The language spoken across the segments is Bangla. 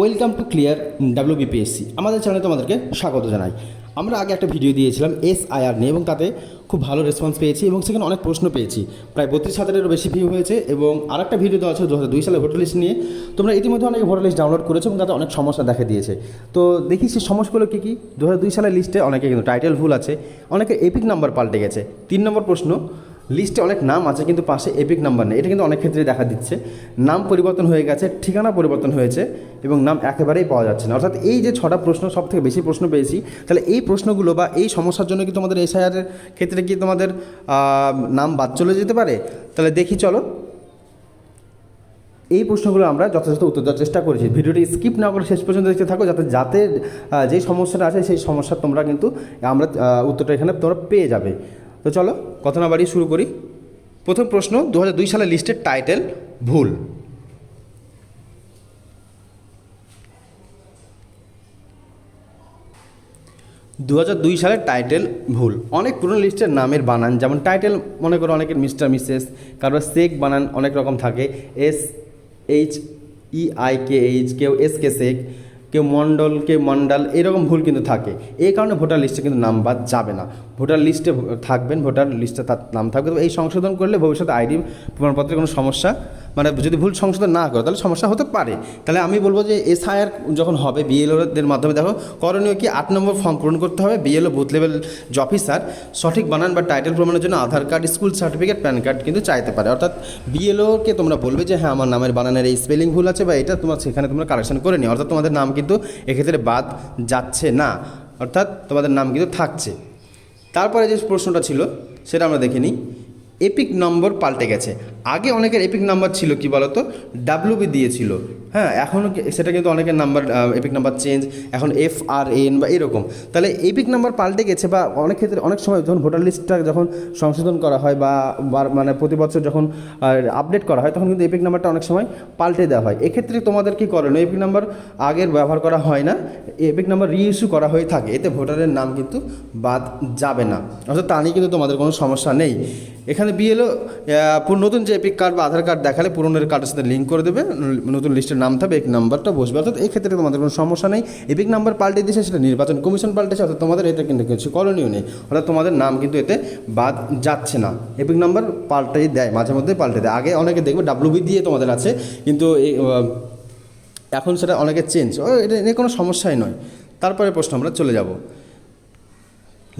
Welcome to clear W BPSC আমাদের চ্যানেলে তোমাদেরকে স্বাগত জানাই। আমরা আগে একটা ভিডিও দিয়েছিলাম এস আইআর নিয়ে এবং তাতে খুব ভালো রেসপন্স পেয়েছি এবং সেখানে অনেক প্রশ্ন পেয়েছি। প্রায় বত্রিশ হাজারেরও বেশি ভিউ হয়েছে এবং আরেকটা ভিডিও দেওয়া আছে দু হাজার দুই সালে ভোটার লিস্ট নিয়ে। তোমরা ইতিমধ্যে অনেক ভোটার লিস্ট ডাউনলোড করেছ এবং তাতে অনেক সমস্যা দেখা দিয়েছে। তো দেখি সেই সমস্যাগুলো কী কী? দু হাজার দুই সালের লিস্টে অনেকে কিন্তু টাইটেল ভুল আছে, অনেকে এপিক নাম্বার পাল্টে গেছে। তিন নম্বর প্রশ্ন লিস্টে অনেক নাম আছে, কিন্তু পাশে এপিক নাম্বার নেই। এটা কিন্তু অনেক ক্ষেত্রে দেখা দিচ্ছে। নাম পরিবর্তন হয়ে গেছে, ঠিকানা পরিবর্তন হয়েছে এবং নাম একেবারেই পাওয়া যাচ্ছে না। অর্থাৎ এই যে ছটা প্রশ্ন সব থেকে বেশি প্রশ্ন পেয়েছি, তাহলে এই প্রশ্নগুলো বা এই সমস্যার জন্য কি তোমাদের এসআইআরের ক্ষেত্রে কি তোমাদের নাম বাদ চলে যেতে পারে? তাহলে দেখি, চলো। এই প্রশ্নগুলো আমরা যথাযথ উত্তর দেওয়ার চেষ্টা করেছি। ভিডিওটি স্কিপ না করে শেষ পর্যন্ত দেখতে থাকো, যাতে যাতে যে সমস্যাটা আছে, সেই সমস্যার তোমরা কিন্তু আমরা উত্তরটা এখানে তোমরা পেয়ে যাবে। তো চলো, কথা না বাড়িয়ে শুরু করি। প্রথম প্রশ্ন দু দুই সালের লিস্টের টাইটেল ভুল। দু দুই সালের টাইটেল ভুল। অনেক পুরনো লিস্টের নামের বানান, যেমন টাইটেল, মনে করো অনেকের মিস্টার, মিসেস কারোর সেক বানান অনেক রকম থাকে, S, H, E, I, K, H, কেউ এস, কে, সেক। কেউ মণ্ডল কেউ মণ্ডল, এরকম ভুল কিন্তু থাকে। এই কারণে ভোটার লিস্টে কিন্তু নাম বাদ যাবে না। ভোটার লিস্টে থাকবেন, ভোটার লিস্টে তার নাম থাকবে। এই সংশোধন করলে ভবিষ্যতে আইডি, প্রমাণপত্রের কোনো সমস্যা মানে যদি ভুল সংশোধন না করো, তাহলে সমস্যা হতে পারে। তাহলে আমি বলব যে এসআইআর যখন হবে, বিএলওদের মাধ্যমে, দেখো, করণীয় কি? আট নম্বর ফর্ম পূরণ করতে হবে, বিএলও বুথ লেভেল যে অফিসার সঠিক বানান বা টাইটেল প্রমাণের জন্য Aadhaar card school certificate PAN card কিন্তু চাইতে পারে। অর্থাৎ বিএলওকে তোমরা বলবে যে হ্যাঁ আমার নামের বানানের এই স্পেলিং ভুল আছে বা এটা তোমার সেখানে তোমরা কারেকশন করে নিও। অর্থাৎ তোমাদের নাম কিন্তু এক্ষেত্রে বাদ যাচ্ছে না। অর্থাৎ তোমাদের নাম কিন্তু থাকছে। তারপরে যে প্রশ্নটা ছিল, সেটা আমরা দেখে নিই। এপিক নম্বর পাল্টে গেছে। আগে অনেকের এপিক নাম্বার ছিল কি বলতো? ডাব্লুবি দিয়েছিল। হ্যাঁ এখনও সেটা কিন্তু অনেকের নাম্বার এপিক নাম্বার চেঞ্জ এখন এফ আর এন বা এরকম। তাহলে এপিক নাম্বার পাল্টে গেছে বা অনেক ক্ষেত্রে, অনেক সময় যখন ভোটার লিস্টটা যখন সংশোধন করা হয় বা মানে প্রতি বছর যখন আপডেট করা হয়, তখন কিন্তু এপিক নাম্বারটা অনেক সময় পাল্টে দেওয়া হয়। এক্ষেত্রে তোমাদের কি করণীয় এপিক নাম্বার আগের ব্যবহার করা হয় না এপিক নাম্বার রিইস্যু করা হয়ে থাকে, এতে ভোটারের নাম কিন্তু বাদ যাবে না। অর্থাৎ তা নিয়ে কিন্তু তোমাদের কোনো সমস্যা নেই। এখানে বিএলও নতুন যে এপিক কার্ড বা আধার কার্ড দেখালে পুরনোর কার্ডের সাথে লিঙ্ক করে দেবে, নতুন লিস্টের নাম থাকবে এক নাম্বারটা বসবে। অর্থাৎ এই ক্ষেত্রে তোমাদের কোনো সমস্যা নেই। এপিক নাম্বার পাল্টে দিয়েছে, সেটা নির্বাচন কমিশন পাল্টেছে, অর্থাৎ তোমাদের এতে কিন্তু কিছু করণীয় নেই। অর্থাৎ তোমাদের নাম কিন্তু এতে বাদ যাচ্ছে না। এপিক নাম্বার পাল্টেই দেয়, মাঝে মধ্যে পাল্টে দেয়। আগে অনেকে দেখবে ডাব্লিউবি দিয়ে তোমাদের আছে, কিন্তু এখন সেটা অনেকে চেঞ্জ এটা নিয়ে কোনো সমস্যাই নয়। তারপরে প্রশ্ন, আমরা চলে যাব।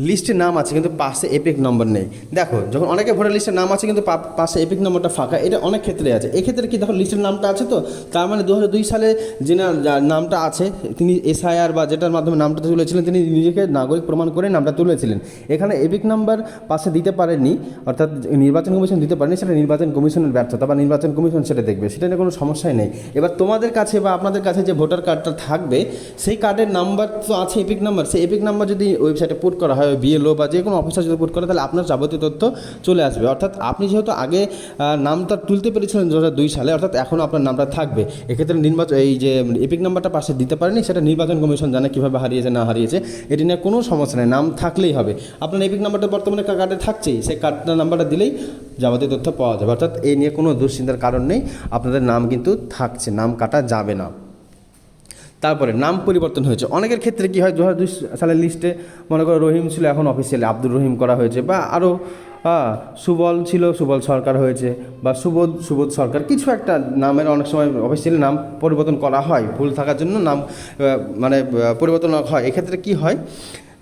লিস্টে নাম আছে, কিন্তু পাশে এপিক নম্বর নেই। দেখো, যখন অনেকে ভোটার লিস্টে নাম আছে, কিন্তু পাশে এপিক নম্বরটা ফাঁকা, এটা অনেক ক্ষেত্রে আছে। এক্ষেত্রে কি, দেখো, লিস্টের নামটা আছে তো? তার মানে দু সালে যে নামটা আছে, তিনি এসআইআর বা যেটার মাধ্যমে নামটা তুলেছিলেন, তিনি নিজেকে নাগরিক প্রমাণ করে নামটা তুলেছিলেন। এখানে এপিক নাম্বার পাশে দিতে পারেননি, অর্থাৎ নির্বাচন কমিশন দিতে পারেনি সেটা নির্বাচন কমিশনের ব্যর্থতা বা নির্বাচন কমিশন সেটা দেখবে, সেটা নিয়ে কোনো সমস্যাই নেই। এবার তোমাদের কাছে বা আপনাদের কাছে যে ভোটার কার্ডটা থাকবে, সেই কার্ডের নাম্বার তো আছে এপিক নাম্বার সেই এপিক নাম্বার যদি ওয়েবসাইটে পুট করা হয় বিএলও বা যে কোনো অফিসার যদি পুট করে, তাহলে আপনার যাবতীয় তথ্য চলে আসবে। অর্থাৎ আপনি যেহেতু আগে নামটা তুলতে পেরেছিলেন দু দুই সালে, অর্থাৎ এখনও আপনার নামটা থাকবে। এক্ষেত্রে নির্বাচন, এই যে এপিক নাম্বারটা পাশে দিতে পারেনি, সেটা নির্বাচন কমিশন জানে কীভাবে হারিয়েছে, না হারিয়েছে, এটি নিয়ে কোনো সমস্যা নেই, নাম থাকলেই হবে। আপনার এপিক নাম্বারটা বর্তমানে কার্ডে থাকছেই, সেই কার্ডটা নাম্বারটা দিলেই যাবতীয় তথ্য পাওয়া যাবে। অর্থাৎ এই নিয়ে কোনো দুশ্চিন্তার কারণ নেই, আপনাদের নাম কিন্তু থাকছে, নাম কাটা যাবে না। তারপরে নাম পরিবর্তন হয়েছে। অনেকের ক্ষেত্রে কী হয় দু হাজার দুই সালের লিস্টে মনে করো রহিম ছিল, এখন অফিসিয়ালি আব্দুর রহিম করা হয়েছে বা আরও সুবল ছিল, সুবল সরকার হয়েছে বা সুবোধ সুবোধ সরকার। কিছু একটা নামের অনেক সময় অফিসিয়ালি নাম পরিবর্তন করা হয়, ভুল থাকার জন্য নাম মানে পরিবর্তন হয়। এক্ষেত্রে কি হয়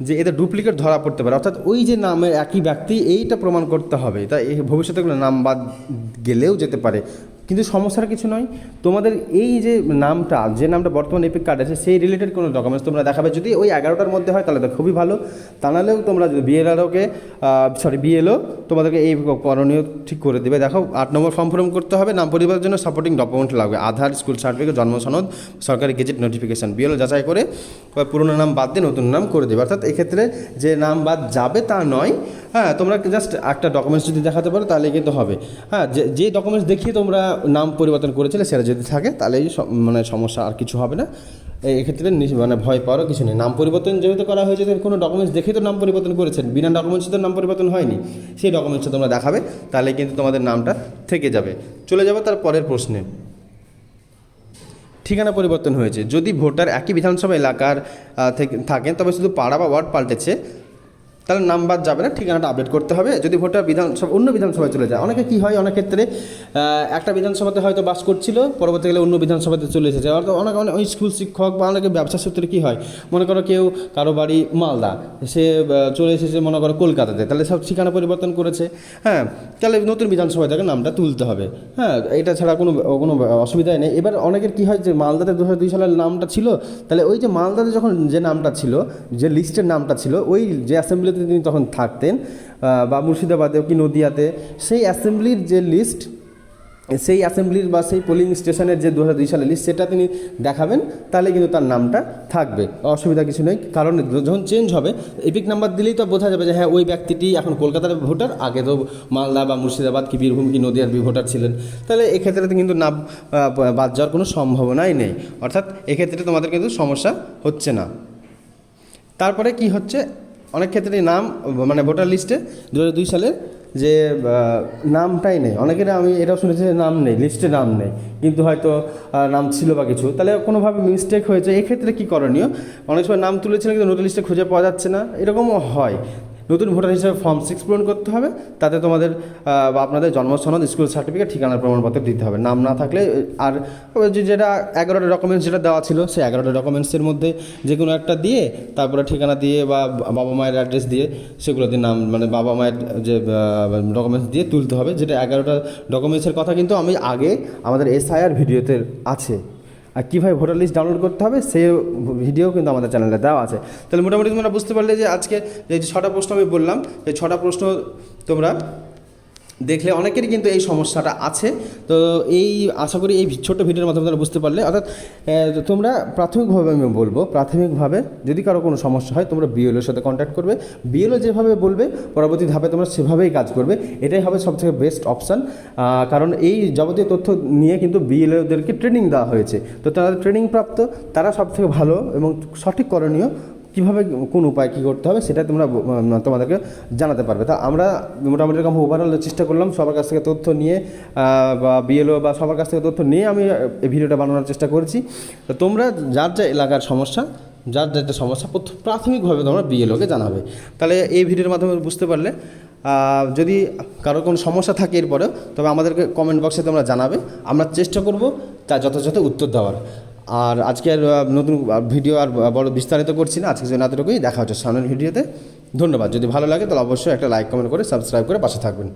যে এদের ডুপ্লিকেট ধরা পড়তে পারে। অর্থাৎ ওই যে নামের একই ব্যক্তি এইটা প্রমাণ করতে হবে। তাই ভবিষ্যতে কোনো নাম বাদ গেলেও যেতে পারে। কিন্তু সমস্যার কিছু নয়। তোমাদের এই যে নামটা যে নামটা বর্তমানে এপিক কার্ড আছে, সেই রিলেটেড কোনো ডকুমেন্টস তোমরা দেখাবে। যদি ওই এগারোটার মধ্যে হয়, তাহলে তো খুবই ভালো। তা নাহলেও তোমরা যদি বিএলআরওকে সরি বিএলও তোমাদেরকে এই করণীয় ঠিক করে দেবে। দেখো, আট নম্বর ফর্ম পূরণ করতে হবে। নাম পরিবারের জন্য সাপোর্টিং ডকুমেন্ট লাগবে। আধার স্কুল সার্টিফিকেট জন্ম সনদ, সরকারি গেজেট নোটিফিকেশন বিএলও যাচাই করে পুরনো নাম বাদ দিয়ে নতুন নাম করে দেবে। অর্থাৎ এক্ষেত্রে যে নাম বাদ যাবে তা নয় হ্যাঁ তোমরা জাস্ট একটা ডকুমেন্টস যদি দেখাতে পারো, তাহলে কিন্তু হবে। হ্যাঁ যে ডকুমেন্টস দেখিয়ে তোমরা নাম পরিবর্তন করেছিলে, সেটা যদি থাকে, তাহলে মানে সমস্যা আর কিছু হবে না। এক্ষেত্রে মানে ভয় পাওয়ারও কিছু নেই। নাম পরিবর্তন যেহেতু করা হয়েছে কোনো ডকুমেন্টস দেখেই তো নাম পরিবর্তন করেছেন। বিনা ডকুমেন্টসে তো নাম পরিবর্তন হয়নি। সেই ডকুমেন্টসটা তোমরা দেখাবে, তাহলে কিন্তু তোমাদের নামটা থেকে যাবে। চলে যাবে তার পরের প্রশ্নে। ঠিকানা পরিবর্তন হয়েছে। যদি ভোটার একই বিধানসভা এলাকার থেকে, থাকেন, তবে শুধু পাড়া বা ওয়ার্ড পাল্টেছে। তাহলে নাম বাদ যাবে না, ঠিকানাটা আপডেট করতে হবে। যদি ভোটার বিধানসভা অন্য বিধানসভায় চলে যায়, অনেকে কী হয়, অনেক ক্ষেত্রে একটা বিধানসভাতে হয়তো বাস করছিল পরবর্তীকালে অন্য বিধানসভাতে চলে এসেছে। অর্থাৎ অনেক অনেক, ওই স্কুল শিক্ষক বা অনেকে ব্যবসা সূত্রে কী হয়, মনে করো কেউ কারও বাড়ি মালদা, সে চলে এসেছে মনে করো কলকাতাতে, তাহলে সব ঠিকানা পরিবর্তন করেছে। হ্যাঁ তাহলে নতুন বিধানসভায় তাকে নামটা তুলতে হবে। হ্যাঁ এটা ছাড়া কোনো কোনো অসুবিধাই নেই। এবার অনেকের কী হয় যে মালদাতে দু দুই সালের নামটা ছিল, তাহলে ওই যে মালদাতে যখন যে নামটা ছিল, যে লিস্টের নামটা ছিল, ওই যে অ্যাসেম্বলিতে তিনি তখন থাকতেন বা মুর্শিদাবাদে কি নদিয়াতে, সেই অ্যাসেম্বলির যে লিস্ট, সেই অ্যাসেম্বলির বা সেই পোলিং স্টেশনের যে দু হাজার দুই সালের লিস্ট, সেটা তিনি দেখাবেন, তাহলে কিন্তু তার নামটা থাকবে। অসুবিধা কিছু নেই, কারণ যখন চেঞ্জ হবে এপিক নাম্বার দিলেই তো বোঝা যাবে যে হ্যাঁ ওই ব্যক্তিটি এখন কলকাতার ভোটার আগে তো মালদা বা মুর্শিদাবাদ কি বীরভূম কি নদিয়ার ভোটার ছিলেন। তাহলে এক্ষেত্রে কিন্তু নাম বাদ যাওয়ার কোনো সম্ভাবনাই নেই। অর্থাৎ এক্ষেত্রে তোমাদের কিন্তু সমস্যা হচ্ছে না। তারপরে কি হচ্ছে? অনেক ক্ষেত্রে নাম মানে ভোটার লিস্টে দু দুই সালে যে নামটাই নেই। অনেকের আমি এটাও শুনেছি যে নাম নেই, লিস্টে নাম নেই। কিন্তু হয়তো নাম ছিল বা কিছু। তাহলে কোনোভাবে মিস্টেক হয়েছে, এক্ষেত্রে কী করণীয়? অনেক সময় নাম তুলেছিলেন কিন্তু নতুন লিস্টে খুঁজে পাওয়া যাচ্ছে না। এরকমও হয়। নতুন ভোটার হিসেবে ফর্ম সিক্স পূরণ করতে হবে। তাতে তোমাদের বা আপনাদের জন্ম সনদ স্কুল সার্টিফিকেট ঠিকানার প্রমাণপত্র দিতে হবে। নাম না থাকলে আর যেটা এগারোটা ডকুমেন্টস যেটা দেওয়া ছিল, সেই এগারোটা ডকুমেন্টসের মধ্যে যে কোনো একটা দিয়ে, তারপরে ঠিকানা দিয়ে বা বাবা মায়ের অ্যাড্রেস দিয়ে সেগুলো দিয়ে নাম মানে বাবা মায়ের যে ডকুমেন্টস দিয়ে তুলতে হবে। যেটা এগারোটা ডকুমেন্টসের কথা কিন্তু আমি আগে আমাদের এসআইআর ভিডিওতে আছে। আর কীভাবে ভোটার লিস্ট ডাউনলোড করতে হবে সেই ভিডিও কিন্তু আমাদের চ্যানেলে দেওয়া আছে। তাহলে মোটামুটি তোমরা বুঝতে পারলে যে আজকে যে ছটা প্রশ্ন আমি বললাম এই ছটা প্রশ্ন তোমরা দেখলে অনেকেরই কিন্তু এই সমস্যাটা আছে। তো এই আশা করি এই ছোট্ট ভিডিওর মাধ্যমে তোমরা বুঝতে পারলে। অর্থাৎ তোমরা প্রাথমিকভাবে আমি বলব, প্রাথমিকভাবে যদি কারও কোনো সমস্যা হয়, তোমরা বিএলওর সাথে কন্ট্যাক্ট করবে। বিএলও যেভাবে বলবে, পরবর্তী ধাপে তোমরা সেভাবেই কাজ করবে। এটাই হবে সবথেকে বেস্ট অপশান কারণ এই যাবতীয় তথ্য নিয়ে কিন্তু বিএলওদেরকে ট্রেনিং দেওয়া হয়েছে। তো তারা ট্রেনিং প্রাপ্ত, তারা সবথেকে ভালো এবং সঠিক করণীয়। কীভাবে কোন উপায় কী করতে হবে সেটা তোমরা তোমাদেরকে জানাতে পারবে। তা আমরা মোটামুটি রকম ওভারঅল চেষ্টা করলাম, সবার কাছ থেকে তথ্য নিয়ে বা বিএলও বা সবার কাছ থেকে তথ্য নিয়ে আমি এই ভিডিওটা বানানোর চেষ্টা করেছি। তো তোমরা যার যা এলাকার সমস্যা, যার যেটা সমস্যা, প্রথ- প্রাথমিকভাবে তোমরা বিএলওকে জানাবে। তাহলে এই ভিডিওর মাধ্যমে বুঝতে পারলে যদি কারও কোনো সমস্যা থাকে এরপরেও, তবে আমাদেরকে কমেন্ট বক্সে তোমরা জানাবে। আমরা চেষ্টা করব তার যথাযথ উত্তর দেওয়ার। আর আজকে আর নতুন ভিডিও আর বড় বিস্তারিত করছি না। আজকে জন্য এতটুকুই দেখা হচ্ছে সামনের ভিডিওতে। ধন্যবাদ। যদি ভালো লাগে, তাহলে অবশ্যই একটা লাইক, কমেন্ট করে সাবস্ক্রাইব করে পাশে থাকবেন।